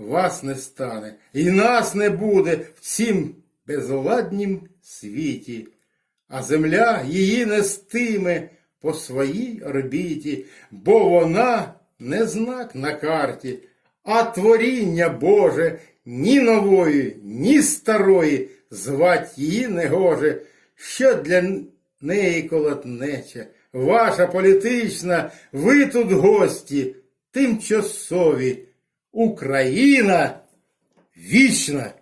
вас не стане, і нас не буде в цім безладнім світі, а земля її нестиме по своїй орбіті, бо вона не знак на карті, а творіння Боже ні нової, ні старої звать її не гоже, що для неї колотнеча. Ваша політична, ви тут гості, тимчасові. Україна вічна!